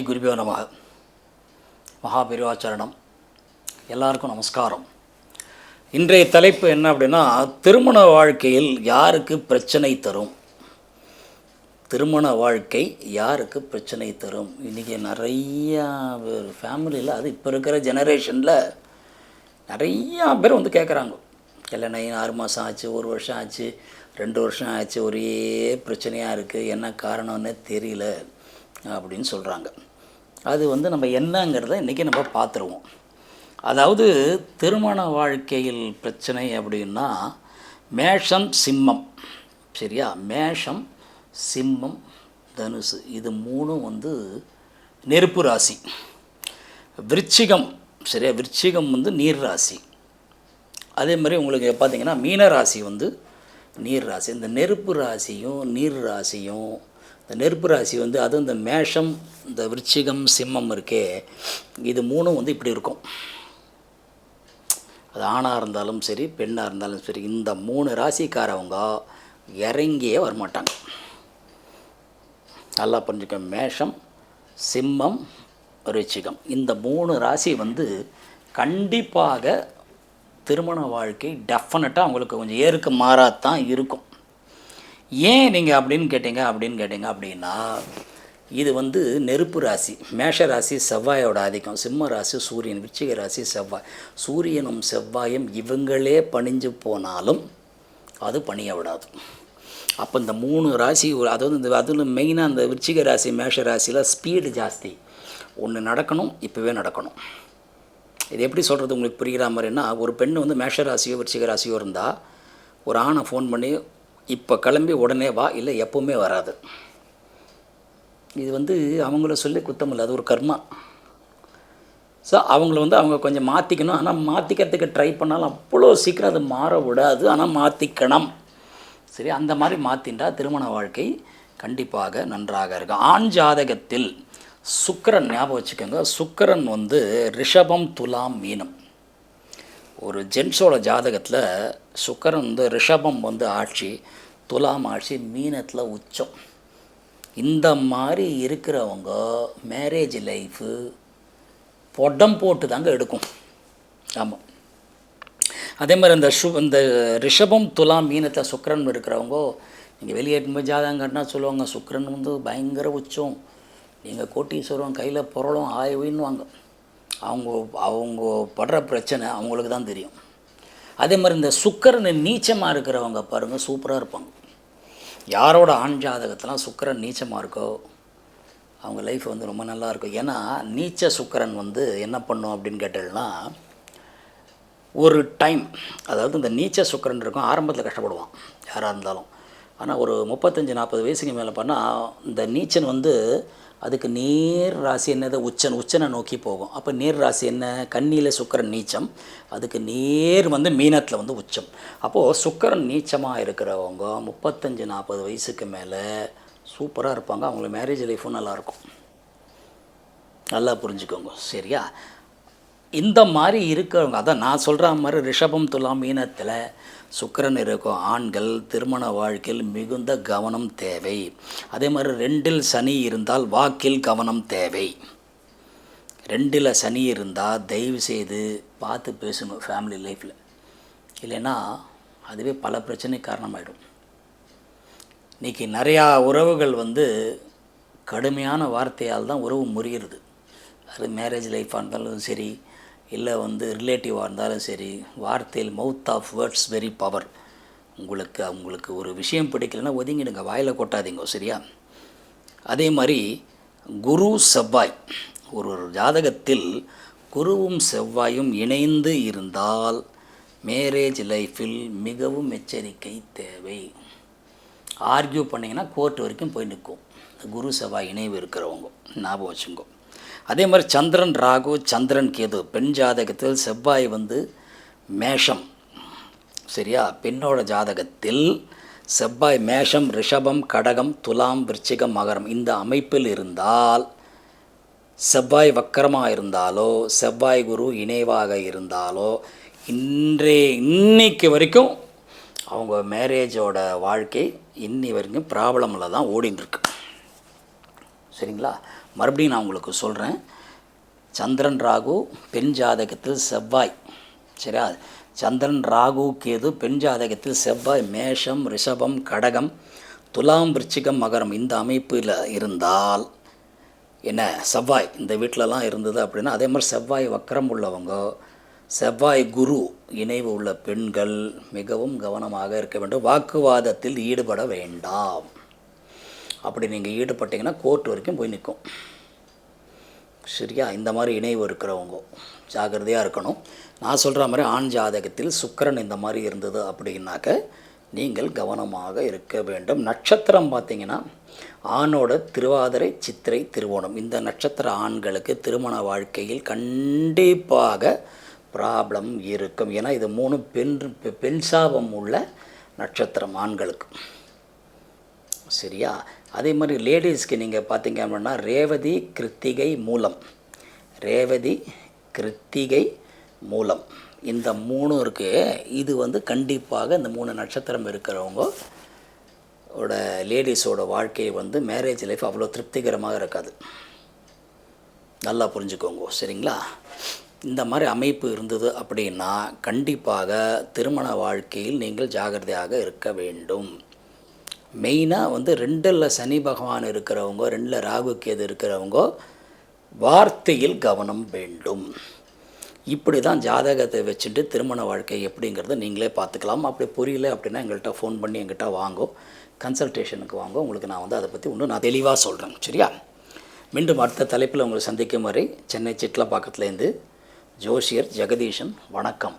ஸ்ரீ குருபியோ நமக மகாபிரிவாச்சரணம். எல்லாருக்கும் நமஸ்காரம். இன்றைய தலைப்பு என்ன அப்படின்னா திருமண வாழ்க்கையில் யாருக்கு பிரச்சனை தரும்? திருமண வாழ்க்கை யாருக்கு பிரச்சனை தரும்? இன்றைக்கி நிறையா பேர் ஃபேமிலியில் அது இப்போ இருக்கிற ஜெனரேஷனில் நிறையா பேர் வந்து கேட்குறாங்க கல்யாணம் ஆறு மாதம் ஆச்சு ஒரு வருஷம் ஆச்சு ரெண்டு வருஷம் ஆச்சு ஒரே பிரச்சனையாக இருக்குது என்ன காரணம்னு தெரியல அப்படின்னு சொல்கிறாங்க அது வந்து நம்ம என்னங்கிறத இன்றைக்கி நம்ம பார்த்துருவோம். அதாவது திருமண வாழ்க்கையில் பிரச்சனை அப்படின்னா மேஷம் சிம்மம். சரியா? மேஷம் சிம்மம் தனுசு. இது மூணும் வந்து நெருப்பு ராசி. விருச்சிகம். சரியா? விருச்சிகம் வந்து நீர் ராசி. அதே மாதிரி உங்களுக்கு பார்த்தீங்கன்னா மீன ராசி வந்து நீர் ராசி. இந்த நெருப்பு ராசியும் நீர் ராசியும் இந்த நெருப்பு ராசி வந்து அதுவும் இந்த மேஷம் இந்த விருச்சிகம் சிம்மம் இருக்கே இது மூணும் வந்து இப்படி இருக்கும். அது ஆணாக இருந்தாலும் சரி பெண்ணாக இருந்தாலும் சரி இந்த மூணு ராசிக்காரவங்க இறங்கியே வரமாட்டாங்க. நல்லா புரிஞ்சுக்க மேஷம் சிம்மம் ரிச்சிகம் இந்த மூணு ராசி வந்து கண்டிப்பாக திருமண வாழ்க்கை டெஃபினட்டாக அவங்களுக்கு கொஞ்சம் ஏறுக்கு மாறாதான் இருக்கும். ஏன் நீங்கள் அப்படின்னு கேட்டீங்க அப்படின்னு கேட்டீங்க அப்படின்னா இது வந்து நெருப்பு ராசி மேஷ ராசி செவ்வாயோட ஆதிக்கம் சிம்ம ராசி சூரியன் விச்சிக ராசி செவ்வாய். சூரியனும் செவ்வாயும் இவங்களே பணிஞ்சு போனாலும் அது பணிய விடாது. அப்போ இந்த மூணு ராசி அதாவது இந்த அதில் மெயினாக அந்த விருச்சிக ராசி மேஷ ராசியில் ஸ்பீடு ஜாஸ்தி. ஒன்று நடக்கணும் இப்போவே நடக்கணும். இது எப்படி சொல்கிறது உங்களுக்கு புரிகிற மாதிரின்னா ஒரு பெண் வந்து மேஷ ராசியோ விருச்சிக ராசியோ இருந்தால் ஒரு ஆணை ஃபோன் பண்ணி இப்போ கிளம்பி உடனே வா இல்லை எப்போவுமே வராது. இது வந்து அவங்கள சொல்லி குத்தம் இல்லை அது ஒரு கர்மா. ஸோ அவங்கள வந்து அவங்க கொஞ்சம் மாற்றிக்கணும் ஆனால் மாற்றிக்கிறதுக்கு ட்ரை பண்ணாலும் அவ்வளோ சீக்கிரம் அது மாற விடாது. ஆனால் மாற்றிக்கணும் சரி அந்த மாதிரி மாற்றின்றா திருமண வாழ்க்கை கண்டிப்பாக நன்றாக இருக்கும். ஆண் ஜாதகத்தில் சுக்கரன் ஞாபகம் வச்சுக்கோங்க. சுக்கரன் வந்து ரிஷபம் துலாம் மீனம். ஒரு ஜென்ஸோட ஜாதகத்தில் சுக்கரன் வந்து ரிஷபம் வந்து ஆட்சி துலாம் ஆட்சி மீனத்தில் உச்சம். இந்த மாதிரி இருக்கிறவங்க மேரேஜ் லைஃபு பொடம் போட்டு தாங்க எடுக்கும். ஆமாம் அதே மாதிரி இந்த சு இந்த ரிஷபம் துலாம் மீனத்தில் சுக்கரன் இருக்கிறவங்க நீங்கள் வெளியேற்றும் போய் ஜாதகம் கட்டினா சொல்லுவாங்க சுக்கரன் வந்து பயங்கர உச்சம். நீங்கள் கோட்டீஸ்வரம் கையில் புரளும் ஆய்வுன்னுவாங்க அவங்க அவங்க படுற பிரச்சனை அவங்களுக்கு தான் தெரியும். அதே மாதிரி இந்த சுக்கரன் நீச்சமாக இருக்கிறவங்க பாருங்கள் சூப்பராக இருப்பாங்க. யாரோட ஆண் ஜாதகத்தெலாம் சுக்கரன் நீச்சமாக இருக்கோ அவங்க லைஃப் வந்து ரொம்ப நல்லா இருக்கும். ஏன்னா நீச்ச சுக்கரன் வந்து என்ன பண்ணும் அப்படின்னு கேட்டீங்கன்னா ஒரு டைம் அதாவது இந்த நீச்ச சுக்கரன் இருக்கும் ஆரம்பத்தில் கஷ்டப்படுவான். யாராக இருந்தாலும். ஆனால் ஒரு முப்பத்தஞ்சு நாற்பது வயசுக்கு மேலே பண்ணால் இந்த நீச்சன் வந்து அதுக்கு நீர் ராசி என்னது? உச்சன் உச்சனை நோக்கி போகும். அப்போ நீர் ராசி என்ன? கண்ணியில் சுக்கரன் நீச்சம். அதுக்கு நேர் வந்து மீனத்தில் வந்து உச்சம். அப்போது சுக்கரன் நீச்சமாக இருக்கிறவங்க முப்பத்தஞ்சு நாற்பது வயசுக்கு மேலே சூப்பராக இருப்பாங்க. அவங்களுக்கு மேரேஜ் லைஃப்பும் நல்லாயிருக்கும் நல்லா புரிஞ்சுக்கோங்க. சரியா? இந்த மாதிரி இருக்கிறவங்க அதான் நான் சொல்கிற மாதிரி ரிஷபம் துலாம் மீனத்தில் சுக்கரன் இருக்கும். ஆண்கள் திருமண வாழ்க்கையில் மிகுந்த கவனம் தேவை. அதே மாதிரி ரெண்டில் சனி இருந்தால் வாக்கில் கவனம் தேவை. ரெண்டில் சனி இருந்தால் தயவு செய்து பார்த்து பேசணும் ஃபேமிலி லைஃப்பில் இல்லைன்னா அதுவே பல பிரச்சனை காரணமாயிடும். இன்றைக்கி நிறையா உறவுகள் வந்து கடுமையான வார்த்தையால் தான் உறவு முறிகிறது அது மேரேஜ் லைஃப்பாக இருந்தாலும் சரி இல்லை வந்து ரிலேட்டிவாக இருந்தாலும் சரி வார்த்தையில் mouth of words very power உங்களுக்கு அவங்களுக்கு ஒரு விஷயம் பிடிக்கலன்னா ஒதுங்கிடுங்க வாயில் கொட்டாதீங்க சரியா? அதே மாதிரி குரு செவ்வாய் ஒரு ஒரு ஜாதகத்தில் குருவும் செவ்வாயும் இணைந்து இருந்தால் மேரேஜ் லைஃப்பில் மிகவும் எச்சரிக்கை தேவை. ஆர்கியூ பண்ணிங்கன்னா கோர்ட் வரைக்கும் போய் நிற்கும். குரு செவ்வாய் இணைவு இருக்கிறவங்க ஞாபகம் வச்சுங்கோ அதே மாதிரி சந்திரன் ராகு சந்திரன் கேது பெண் ஜாதகத்தில் செவ்வாய் வந்து மேஷம் சரியா? பெண்ணோட ஜாதகத்தில் செவ்வாய் மேஷம் ரிஷபம் கடகம் துலாம் விருச்சிகம் மகரம். இந்த அமைப்பில் இருந்தால் செவ்வாய் வக்கரமாக இருந்தாலோ செவ்வாய் குரு இணைவாக இருந்தாலோ இன்றைய இன்னைக்கு வரைக்கும் அவங்க மேரேஜோட வாழ்க்கை இன்னி வரைக்கும் ப்ராப்ளமில் தான் ஓடின்னு இருக்கு சரிங்களா? மறுபடியும் நான் உங்களுக்கு சொல்கிறேன் சந்திரன் ராகு பெண் ஜாதகத்தில் செவ்வாய். சரியா? சந்திரன் ராகு கேது பெண் ஜாதகத்தில் செவ்வாய் மேஷம் ரிஷபம் கடகம் துலாம் விருச்சிகம் மகரம் இந்த அமைப்பில் இருந்தால் என்ன? செவ்வாய். இந்த வீட்டிலலாம் இருந்தது அப்படின்னா அதே மாதிரி செவ்வாய் வக்கரம் உள்ளவங்க செவ்வாய் குரு இணைவு உள்ள பெண்கள் மிகவும் கவனமாக இருக்க வேண்டும். வாக்குவாதத்தில் ஈடுபட வேண்டாம். அப்படி நீங்கள் ஈடுபட்டீங்கன்னா கோர்ட் வரைக்கும் போய் நிற்கும் சரியா? இந்த மாதிரி இணைவு இருக்கிறவங்க. ஜாக்கிரதையாக இருக்கணும். நான் சொல்கிற மாதிரி ஆண் ஜாதகத்தில் சுக்கரன் இந்த மாதிரி இருந்தது அப்படின்னாக்க நீங்கள் கவனமாக இருக்க வேண்டும். நட்சத்திரம் பார்த்தீங்கன்னா ஆணோட திருவாதிரை சித்திரை திருவோணம். இந்த நட்சத்திர ஆண்களுக்கு திருமண வாழ்க்கையில் கண்டிப்பாக ப்ராப்ளம் இருக்கும். ஏன்னா இது மூணு பெண் பெண் சாபம் உள்ள நட்சத்திரம் ஆண்களுக்கு. சரியா? அதே மாதிரி லேடிஸ்க்கு நீங்கள் பார்த்தீங்க அப்படின்னா ரேவதி கிருத்திகை மூலம். ரேவதி கிருத்திகை மூலம். இந்த மூணும் இருக்குது இது வந்து கண்டிப்பாக இந்த மூணு நட்சத்திரம் இருக்கிறவங்க ஓட லேடிஸோட வாழ்க்கையை வந்து மேரேஜ் லைஃப் அவ்வளோ திருப்திகரமாக இருக்காது. நல்லா புரிஞ்சுக்கோங்க சரிங்களா? இந்த மாதிரி அமைப்பு இருந்தது அப்படின்னா கண்டிப்பாக திருமண வாழ்க்கையில் நீங்கள் ஜாகிரதையாக இருக்க வேண்டும். மெயினாக வந்து ரெண்டில் சனி பகவான் இருக்கிறவங்க ரெண்டில் ராகு கேது இருக்கிறவங்க வார்த்தையில் கவனம் வேண்டும். இப்படி தான் ஜாதகத்தை வச்சுட்டு திருமண வாழ்க்கை எப்படிங்கிறத நீங்களே பார்த்துக்கலாம். அப்படி புரியல அப்படின்னா எங்கள்கிட்ட ஃபோன் பண்ணி எங்கிட்ட வாங்கோ கன்சல்டேஷனுக்கு வாங்க. உங்களுக்கு நான் வந்து அதை பற்றி இன்னும் நான் தெளிவாக சொல்கிறேன் சரியா? மீண்டும் அடுத்த தலைப்பில் உங்களை சந்திக்கும் வரை சென்னை சிட்லா பக்கத்துலேருந்து ஜோஷியர் ஜெகதீஷன் வணக்கம்.